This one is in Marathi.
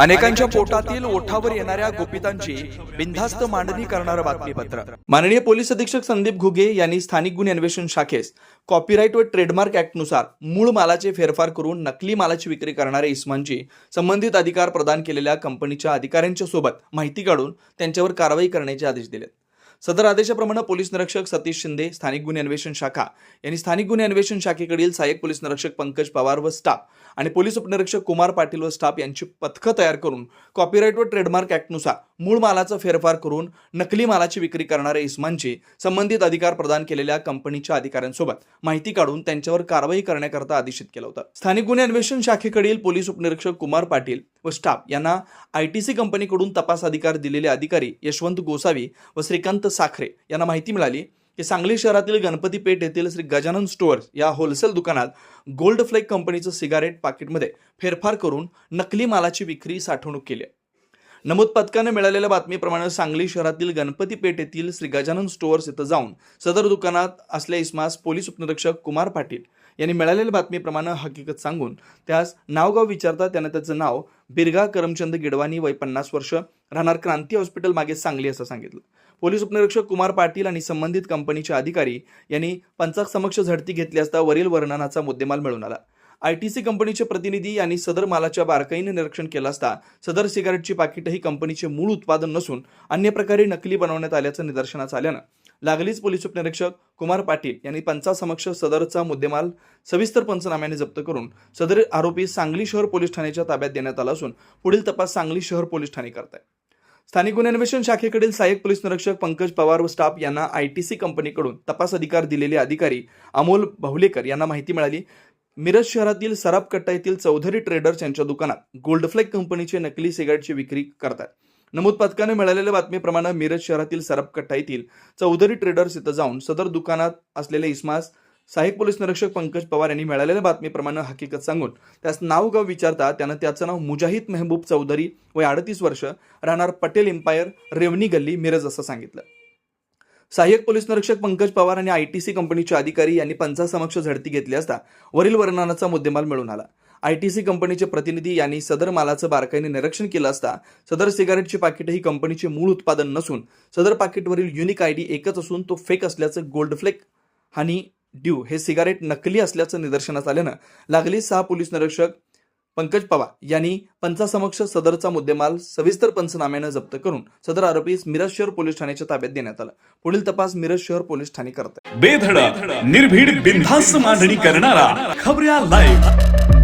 अनेकांच्या पोटातील ओठावर येणाऱ्या गोपितांची बिनधास्त मांडणी करणारं बातमीपत्र. माननीय पोलीस अधीक्षक संदीप घुगे यांनी स्थानिक गुन्हे अन्वेषण शाखेस कॉपीराईट व ट्रेडमार्क ऍक्टनुसार मूळ मालाचे फेरफार करून नकली मालाची विक्री करणाऱ्या इस्मांची संबंधित अधिकार प्रदान केलेल्या कंपनीच्या अधिकाऱ्यांच्या सोबत माहिती काढून त्यांच्यावर कारवाई करण्याचे आदेश दिलेत. सदर आदेशाप्रमाणे पोलीस निरीक्षक सतीश शिंदे स्थानिक गुन्हे अन्वेषण शाखा यांनी स्थानिक गुन्हे अन्वेषण शाखेकडील सहाय्यक पोलीस निरीक्षक पंकज पवार व स्टाफ आणि पोलीस उपनिरीक्षक कुमार पाटील व स्टाफ यांची पथकं तयार करून कॉपीराईट व ट्रेडमार्क ऍक्टनुसार मूळ मालाचा फेरफार करून नकली मालाची विक्री करणाऱ्या इस्मांची संबंधित अधिकार प्रदान केलेल्या कंपनीच्या अधिकाऱ्यांसोबत माहिती काढून त्यांच्यावर कारवाई करण्याकरता आदेशित केलं होतं. स्थानिक गुन्हे अन्वेषण शाखेकडील पोलीस उपनिरीक्षक कुमार पाटील व स्टाफ यांना आयटीसी कंपनीकडून तपास अधिकार दिलेले अधिकारी यशवंत गोसावी व श्रीकांत साखरे यांना माहिती मिळाली की सांगली शहरातील गणपती पेठ येथील श्री गजानन स्टोअर्स या होलसेल दुकानात गोल्ड फ्लेक कंपनीचं सिगारेट पाकिटमध्ये फेरफार करून नकली मालाची विक्री साठवणूक केली आहे. नमूद पथकाने मिळालेल्या बातमीप्रमाणे सांगली शहरातील गणपती पेठ येथील श्री गजानन स्टोअर्स इथं जाऊन सदर दुकानात असल्या इसमास पोलीस उपनिरीक्षक कुमार पाटील यांनी मिळालेल्या बातमीप्रमाणे हकीकत सांगून त्यास नावगाव विचारता त्यानं त्याचं नाव बिरगा करमचंद गिडवानी वय पन्नास वर्ष राहणार क्रांती हॉस्पिटल मागे सांगली असं सांगितलं. पोलीस उपनिरीक्षक कुमार पाटील आणि संबंधित कंपनीचे अधिकारी यांनी पंचाक समक्ष झडती घेतली असता वरील वर्णनाचा मुद्देमाल मिळून आला. आयटीसी कंपनीचे प्रतिनिधी यांनी सदर मालाच्या बारकाईने निरीक्षण केलं असता सदर सिगारेटची पाकिटं ही कंपनीचे मूळ उत्पादन नसून अन्य प्रकारे नकली बनवण्यात आल्याचं निदर्शनास आल्यानं लागलीच पोलीस उपनिरीक्षक कुमार पाटील यांनी पंचासमक्ष सदरचा मुद्देमाल सविस्तर पंचनाम्याने जप्त करून सदर आरोपी सांगली शहर पोलीस ठाण्याच्या ताब्यात देण्यात आला असून पुढील तपास सांगली शहर पोलीस ठाणे करत आहे. स्थानिक गुन्हे अन्वेषण शाखेकडील सहाय्यक पोलीस निरीक्षक पंकज पवार व स्टाफ यांना आयटीसी कंपनीकडून तपास अधिकार दिलेले अधिकारी अमोल बहुलेकर यांना माहिती मिळाली. मिरज शहरातील सराबकट्टा येथील चौधरी ट्रेडर्स यांच्या दुकानात गोल्डफ्लेक कंपनीचे नकली सिगारेटची विक्री करतात. नमूद पथकाने मिळालेल्या बातमीप्रमाणे मिरज शहरातील सरपकट्टा येथील चौधरी ट्रेडर्स इथं जाऊन सदर दुकानात असलेले इस्मास सहाय्यक पोलीस निरीक्षक पंकज पवार यांनी मिळालेल्या बातमीप्रमाणे हकीकत सांगून त्यास नाव गाव विचारता त्यानं त्याचं नाव मुजाहिद मेहबूब चौधरी वय अडतीस वर्ष राहणार पटेल एम्पायर रेवणी गल्ली मिरज असं सांगितलं. सहाय्यक पोलीस निरीक्षक पंकज पवार आणि आयटीसी कंपनीचे अधिकारी यांनी पंचासमक्ष झडती घेतली असता वरील वर्णनाचा मुद्देमाल मिळून आला. आयटीसी कंपनीचे प्रतिनिधी यांनी सदर मालाचं बारकाईने निरीक्षण केलं असता सदर सिगारेटची पाकिट ही कंपनीचे मूळ उत्पादन नसून सदर पाकिटवरील युनिक आयडी एकच असून तो फेक असल्याचं गोल्ड फ्लेक हनी ड्यू हे सिगारेट नकली असल्याचं निदर्शनास आल्यानं लागली सहा पोलीस निरीक्षक पंकज पवार यांनी पंचासमक्ष सदरचा मुद्देमाल सविस्तर पंचनाम्यानं जप्त करून सदर आरोपीस मिरज शहर पोलीस ठाण्याच्या ताब्यात देण्यात आला. पुढील तपास मिरज शहर पोलीस ठाणे करत आहे. बेधडक निर्भीड बिनधास्त मांडणी करणारा खबऱ्या लाईव्ह